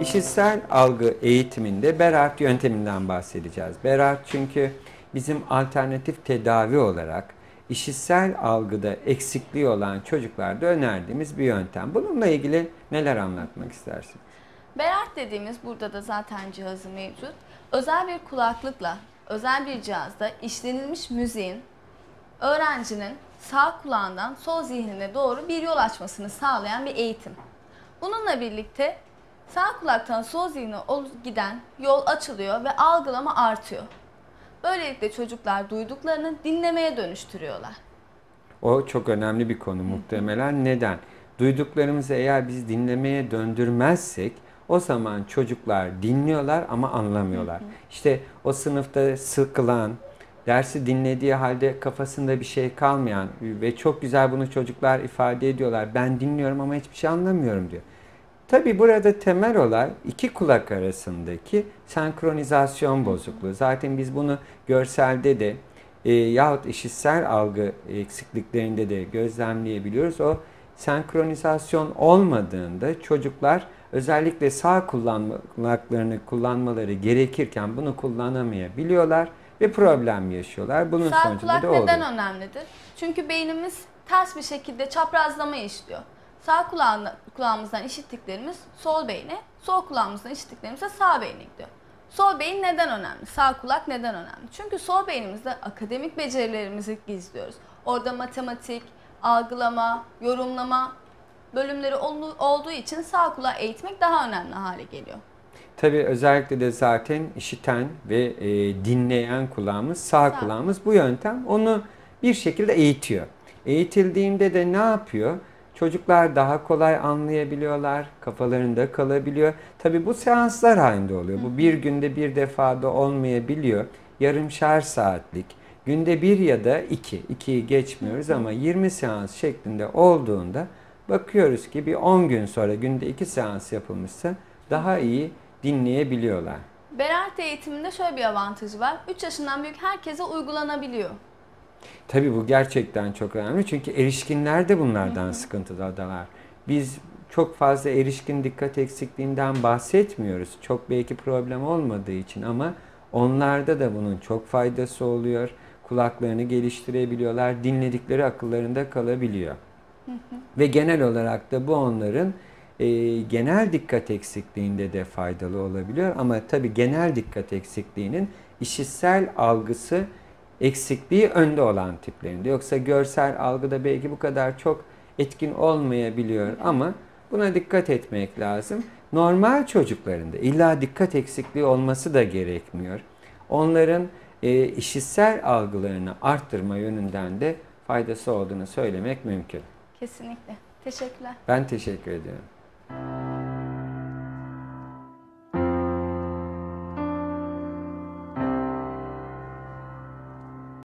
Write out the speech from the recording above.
İşitsel algı eğitiminde Berart yönteminden bahsedeceğiz. Berart çünkü bizim alternatif tedavi olarak işitsel algıda eksikliği olan çocuklarda önerdiğimiz bir yöntem. Bununla ilgili neler anlatmak istersin? Berart dediğimiz burada da zaten cihazı mevcut. Özel bir kulaklıkla, özel bir cihazda işlenilmiş müziğin öğrencinin sağ kulağından sol zihnine doğru bir yol açmasını sağlayan bir eğitim. Bununla birlikte sağ kulaktan sol zihne giden yol açılıyor ve algılama artıyor. Böylelikle çocuklar duyduklarını dinlemeye dönüştürüyorlar. O çok önemli bir konu muhtemelen. Neden? Duyduklarımızı eğer biz dinlemeye döndürmezsek o zaman çocuklar dinliyorlar ama anlamıyorlar. İşte o sınıfta sıkılan, dersi dinlediği halde kafasında bir şey kalmayan ve çok güzel bunu çocuklar ifade ediyorlar. Ben dinliyorum ama hiçbir şey anlamıyorum diyor. Tabi burada temel olay iki kulak arasındaki senkronizasyon bozukluğu. Zaten biz bunu görselde de e, yahut işitsel algı eksikliklerinde de gözlemleyebiliyoruz. O senkronizasyon olmadığında çocuklar özellikle sağ kullanmaklarını kullanmaları gerekirken bunu kullanamayabiliyorlar ve problem yaşıyorlar. Bunun Sağ sonucunda kulak da oluyor. neden önemlidir? Çünkü beynimiz ters bir şekilde çaprazlama işliyor. Sağ kulağına, kulağımızdan işittiklerimiz sol beyne, sol kulağımızdan işittiklerimiz de sağ beyne gidiyor. Sol beyin neden önemli? Sağ kulak neden önemli? Çünkü sol beynimizde akademik becerilerimizi gizliyoruz. Orada matematik, algılama, yorumlama bölümleri ol- olduğu için sağ kulağı eğitmek daha önemli hale geliyor. Tabii özellikle de zaten işiten ve e, dinleyen kulağımız, sağ Sağ. kulağımız bu yöntem onu bir şekilde eğitiyor. Eğitildiğinde de ne yapıyor? Çocuklar daha kolay anlayabiliyorlar, kafalarında kalabiliyor. Tabii bu seanslar halinde oluyor. Bu bir günde bir defada olmayabiliyor. Yarımşar saatlik, günde bir ya da iki, ikiyi geçmiyoruz ama 20 seans şeklinde olduğunda bakıyoruz ki bir 10 gün sonra günde iki seans yapılmışsa daha iyi dinleyebiliyorlar. Berart eğitiminde şöyle bir avantajı var. 3 yaşından büyük herkese uygulanabiliyor. Tabii bu gerçekten çok önemli çünkü erişkinler de bunlardan sıkıntıdalar. Biz çok fazla erişkin dikkat eksikliğinden bahsetmiyoruz. Çok belki problem olmadığı için ama onlarda da bunun çok faydası oluyor. Kulaklarını geliştirebiliyorlar. Dinledikleri akıllarında kalabiliyor. Ve genel olarak da bu onların e, genel dikkat eksikliğinde de faydalı olabiliyor. Ama tabii genel dikkat eksikliğinin işitsel algısı eksikliği önde olan tiplerinde. Yoksa görsel algıda belki bu kadar çok etkin olmayabiliyor ama buna dikkat etmek lazım. Normal çocuklarında illa dikkat eksikliği olması da gerekmiyor. Onların e, işitsel algılarını arttırma yönünden de faydası olduğunu söylemek mümkün. Kesinlikle. Teşekkürler. Ben teşekkür ediyorum.